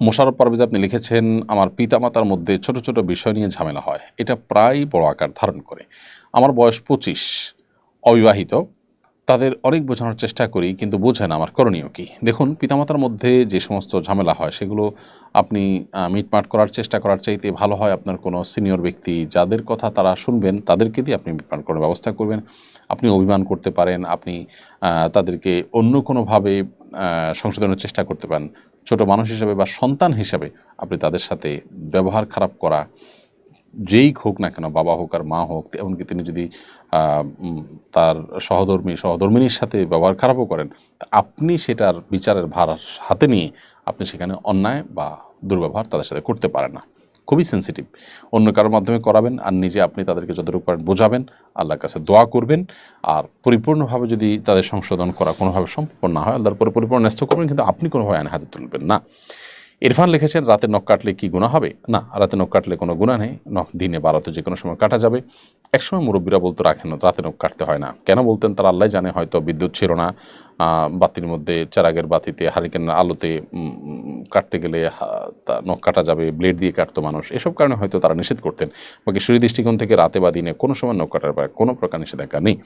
মোশারফ পারভেজ আপনি লিখেছেন, আমার পিতামাতার মধ্যে ছোট ছোট বিষয় নিয়ে ঝামেলা হয়। এটা প্রায় বড় আকার ধারণ করে। আমার বয়স পঁচিশ। অবিবাহিত। তাদের অনেক বোঝানোর চেষ্টা করি, কিন্তু বোঝেন আমার করণীয় কি। দেখুন, পিতামাতার মধ্যে যে সমস্ত ঝামেলা হয়, সেগুলো আপনি মিটমাট করার চেষ্টা করার চাইতে ভালো হয় আপনার কোনো সিনিয়র ব্যক্তি। যাদের কথা তারা শুনবেন, তাদেরকে দিয়ে আপনি মিটমাট করার ব্যবস্থা করবেন। আপনি অভিমান করতে পারেন, আপনি তাদেরকে অন্য কোনোভাবে সংশোধনের চেষ্টা করতে পারেন। ছোট মানুষ হিসাবে বা সন্তান হিসাবে আপনি তাদের সাথে ব্যবহার খারাপ করা, যেই হোক না কেন, বাবা হোক আর মা হোক, এমনকি তিনি যদি তার সহধর্মী, সহধর্মিনীর সাথে ব্যবহার খারাপও করেন আপনি সেটার বিচারের ভার হাতে নিয়ে আপনি সেখানে অন্যায় বা দুর্ব্যবহার তাদের সাথে করতে পারেন না। খুবই সেন্সিটিভ অন্য কারোর মাধ্যমে করাবেন আর নিজে আপনি তাদেরকে যতটুকু পারেন বোঝাবেন, আল্লাহর কাছে দোয়া করবেন আর পরিপূর্ণভাবে যদি তাদের সংশোধন করা কোনোভাবে সম্ভব না হয়, আল্লাহর পরে পরিপূর্ণ ন্যস্ত করবেন কিন্তু আপনি কোনোভাবে আইন হাতে তুলবেন না। ইরফান লিখেছেন, রাতে নখ কাটলে কি গুণা হবে? না, রাতে নখ কাটলে কোনো গুণা নেই। নখ দিনে বারোতে যে কোনো সময় কাটা যাবে। একসময় মুরব্বীরা বলতো, রাখেন, রাতে নখ কাটতে হয় না। কেন বলতেন? তারা আল্লাহ জানে, হয়তো বিদ্যুৎ ছিল না বাতির মধ্যে, চারাগের বাতিতে, হারিকেন আলোতে কাটতে গেলে নখ কাটা যাবে ব্লেড দিয়ে কাটতো মানুষ। এসব কারণে হয়তো তারা নিষেধ করতেন। বাকি দৃষ্টিকোণ থেকে রাতে বা দিনে কোনো সময় নখ কাটার বা কোনো প্রকার নিষেধাজ্ঞা নেই।